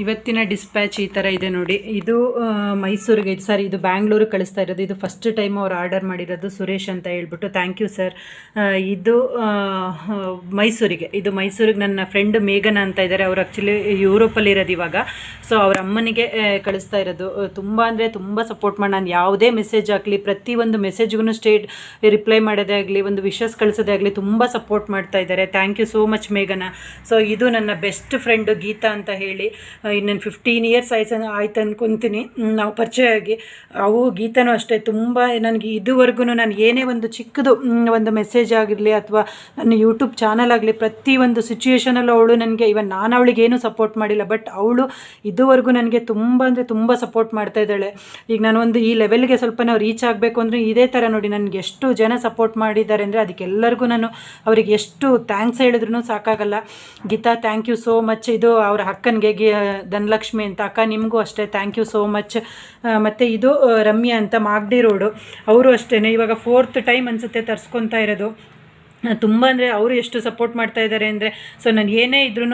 ಇವತ್ತಿನ ಡಿಸ್ಪ್ಯಾಚ್ ಈ ಥರ ಇದೆ ನೋಡಿ. ಇದು ಮೈಸೂರಿಗೆ, ಇದು ಸರ್ ಇದು ಬ್ಯಾಂಗ್ಳೂರಿಗೆ ಕಳಿಸ್ತಾ ಇರೋದು. ಇದು ಫಸ್ಟ್ ಟೈಮ್ ಅವ್ರು ಆರ್ಡರ್ ಮಾಡಿರೋದು ಸುರೇಶ್ ಅಂತ ಹೇಳ್ಬಿಟ್ಟು. ಥ್ಯಾಂಕ್ ಯು ಸರ್ ಇದು ಮೈಸೂರಿಗೆ. ಇದು ಮೈಸೂರಿಗೆ ನನ್ನ ಫ್ರೆಂಡ್ ಮೇಘನ ಅಂತ ಇದ್ದಾರೆ. ಅವ್ರು ಆ್ಯಕ್ಚುಲಿ ಯುರೋಪಲ್ಲಿ ಇರೋದು ಇವಾಗ. ಸೊ ಅವ್ರ ಅಮ್ಮನಿಗೆ ಕಳಿಸ್ತಾ ಇರೋದು. ತುಂಬ ಅಂದರೆ ತುಂಬ ಸಪೋರ್ಟ್ ಮಾಡಿ, ನಾನು ಯಾವುದೇ ಮೆಸೇಜ್ ಆಗಲಿ ಪ್ರತಿಯೊಂದು ಮೆಸೇಜ್ಗೂ ಸ್ಟೇಟ್ ರಿಪ್ಲೈ ಮಾಡೋದೇ ಆಗಲಿ, ಒಂದು ವಿಶಸ್ ಕಳಿಸೋದೇ ಆಗಲಿ, ತುಂಬ ಸಪೋರ್ಟ್ ಮಾಡ್ತಾ ಇದ್ದಾರೆ. ಥ್ಯಾಂಕ್ ಯು ಸೋ ಮಚ್ ಮೇಘನ. ಸೊ ಇದು ನನ್ನ ಬೆಸ್ಟ್ ಫ್ರೆಂಡು ಗೀತಾ ಅಂತ ಹೇಳಿ. ಇನ್ನೊಂದು ಫಿಫ್ಟೀನ್ ಇಯರ್ಸ್ ಆಯ್ತು ಆಯ್ತು ಅನ್ಕೊತೀನಿ. ಹ್ಮ್, ನಾವು ಪರಿಚಯ ಆಗಿ. ಅವು ಗೀತಾನೂ ಅಷ್ಟೇ. ತುಂಬ ನನಗೆ ಇದುವರೆಗೂ ನಾನು ಏನೇ ಒಂದು ಚಿಕ್ಕದು ಒಂದು ಮೆಸೇಜ್ ಆಗಿರಲಿ ಅಥವಾ ನನ್ನ ಯೂಟ್ಯೂಬ್ ಚಾನಲ್ ಆಗಲಿ ಪ್ರತಿ ಒಂದು ಸಿಚುವೇಶನಲ್ಲೂ ಅವಳು ನನಗೆ ಇವನ್ ನಾನು ಅವಳಿಗೆ ಏನೂ ಸಪೋರ್ಟ್ ಮಾಡಿಲ್ಲ. ಬಟ್ ಅವಳು ಇದುವರೆಗೂ ನನಗೆ ತುಂಬ ಅಂದರೆ ತುಂಬ ಸಪೋರ್ಟ್ ಮಾಡ್ತಾ ಇದ್ದಾಳೆ. ಈಗ ನಾನು ಒಂದು ಈ ಲೆವೆಲ್ಗೆ ಸ್ವಲ್ಪ ನಾವು ರೀಚ್ ಆಗಬೇಕು ಅಂದರೆ ಇದೇ ಥರ ನೋಡಿ ನನಗೆ ಎಷ್ಟು ಜನ ಸಪೋರ್ಟ್ ಮಾಡಿದ್ದಾರೆ ಅಂದರೆ ಅದಕ್ಕೆಲ್ಲರಿಗೂ ನಾನು ಅವರಿಗೆ ಎಷ್ಟು ಥ್ಯಾಂಕ್ಸ್ ಹೇಳಿದ್ರು ಸಾಕಾಗಲ್ಲ. Geetha thank you so much ಇದು ಅವ್ರ ಅಕ್ಕನಿಗೆ ಧನಲಕ್ಷ್ಮಿ ಅಂತ. ಅಕ್ಕ, ನಿಮಗೂ ಅಷ್ಟೇ. ಥ್ಯಾಂಕ್ ಯು ಸೋ ಮಚ್ ಮತ್ತು ಇದು ರಮ್ಯಾ ಅಂತ ಮಾಗಡಿ ರೋಡು. ಅವರು ಅಷ್ಟೇ ಇವಾಗ ಫೋರ್ತ್ ಟೈಮ್ ಅನಿಸುತ್ತೆ ತರಿಸ್ಕೊತಾ ಇರೋದು. ತುಂಬ ಅಂದರೆ ಅವರು ಎಷ್ಟು ಸಪೋರ್ಟ್ ಮಾಡ್ತಾ ಇದ್ದಾರೆ ಅಂದರೆ ಸೊ ನಾನು ಏನೇ ಇದ್ರೂ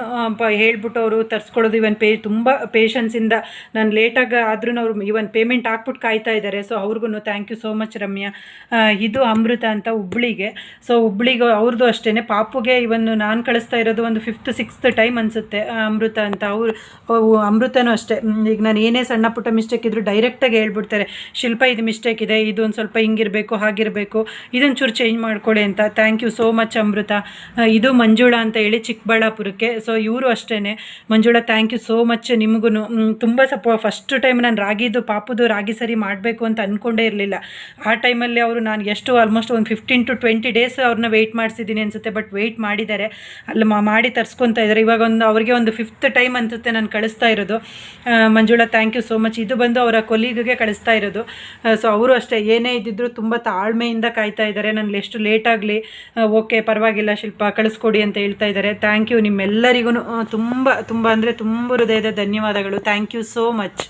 ಹೇಳ್ಬಿಟ್ಟು ಅವರು ತರಿಸ್ಕೊಳ್ಳೋದು ಇವನ್ ಪೇ, ತುಂಬ ಪೇಷನ್ಸಿಂದ ನಾನು ಲೇಟಾಗಿ ಆದ್ರೂ ಅವರು ಇವನ್ ಪೇಮೆಂಟ್ ಹಾಕ್ಬಿಟ್ಟು ಕಾಯ್ತಾ ಇದ್ದಾರೆ ಸೊ ಅವ್ರಿಗೂ thank you so much Ramya. ಇದು ಅಮೃತ ಅಂತ ಹುಬ್ಳಿಗೆ. ಸೊ ಹುಬ್ಳಿಗೆ ಅವ್ರದ್ದು ಅಷ್ಟೇ ಪಾಪುಗೆ ಇವನ್ ನಾನು ಕಳಿಸ್ತಾ ಇರೋದು ಒಂದು ಫಿಫ್ತ್ ಸಿಕ್ಸ್ತ್ ಟೈಮ್ ಅನಿಸುತ್ತೆ ಅಮೃತ ಅಂತ. ಅವರು ಅಮೃತನೂ ಅಷ್ಟೇ. ಈಗ ನಾನು ಏನೇ ಸಣ್ಣ ಪುಟ್ಟ ಮಿಸ್ಟೇಕ್ ಇದ್ದರೂ ಡೈರೆಕ್ಟಾಗಿ ಹೇಳ್ಬಿಡ್ತಾರೆ, ಶಿಲ್ಪ, ಇದು ಮಿಸ್ಟೇಕ್ ಇದೆ ಇದು ಒಂದು ಸ್ವಲ್ಪ ಹಿಂಗಿರಬೇಕು, ಹಾಗಿರಬೇಕು ಇದೊಂದು ಚೂರು ಚೇಂಜ್ ಮಾಡ್ಕೊಳ್ಳಿ ಅಂತ thank you so much Amrutha ಇದು ಮಂಜುಳಾ ಅಂತ ಹೇಳಿ ಚಿಕ್ಕಬಳ್ಳಾಪುರಕ್ಕೆ. ಸೊ ಇವರು ಅಷ್ಟೇ Manjula thank you so much ನಿಮಗೂ ತುಂಬ ಸಪೋ ಫಸ್ಟ್ ಟೈಮ್ ನಾನು ರಾಗಿದು, ಪಾಪದು ರಾಗಿ ಸರಿ ಮಾಡಬೇಕು ಅಂತ ಅಂದ್ಕೊಂಡೇ ಇರಲಿಲ್ಲ. ಆ ಟೈಮಲ್ಲಿ ಅವರು ನಾನು ಎಷ್ಟು ಆಲ್ಮೋಸ್ಟ್ ಒಂದು ಫಿಫ್ಟೀನ್ ಟು ಟ್ವೆಂಟಿ ಡೇಸ್ ಅವ್ರನ್ನ ವೆಯ್ಟ್ ಮಾಡಿಸಿದ್ದೀನಿ ಅನಿಸುತ್ತೆ. ಬಟ್ ವೆಯ್ಟ್ ಮಾಡಿದ್ದಾರೆ ಅಲ್ಲಿ ಮಾಡಿ ತರಿಸ್ಕೊತಾ ಇದ್ದಾರೆ ಇವಾಗ ಒಂದು, ಅವರಿಗೆ ಒಂದು ಫಿಫ್ತ್ ಟೈಮ್ ಅನಿಸುತ್ತೆ ನಾನು ಕಳಿಸ್ತಾ ಇರೋದು. Manjula Manjula thank you so much ಇದು ಬಂದು ಅವರ ಕೊಲೀಗ್ಗೆ ಕಳಿಸ್ತಾ ಇರೋದು. ಸೊ ಅವರು ಅಷ್ಟೇ. ಏನೇ ಇದ್ದಿದ್ರು ತುಂಬ ತಾಳ್ಮೆಯಿಂದ ಕಾಯ್ತಾ ಇದ್ದಾರೆ ನಾನು ಎಷ್ಟು ಲೇಟ್ ಆಗಲಿ. ಓಕೆ, ಪರವಾಗಿಲ್ಲ ಶಿಲ್ಪ, ಕಳಿಸ್ಕೊಡಿ ಅಂತ ಹೇಳ್ತಾ ಇದ್ದಾರೆ. ಥ್ಯಾಂಕ್ ಯು ನಿಮ್ಮೆಲ್ಲರಿಗೂ ತುಂಬ ತುಂಬ ಅಂದರೆ ತುಂಬ ಹೃದಯದ ಧನ್ಯವಾದಗಳು. Thank you so much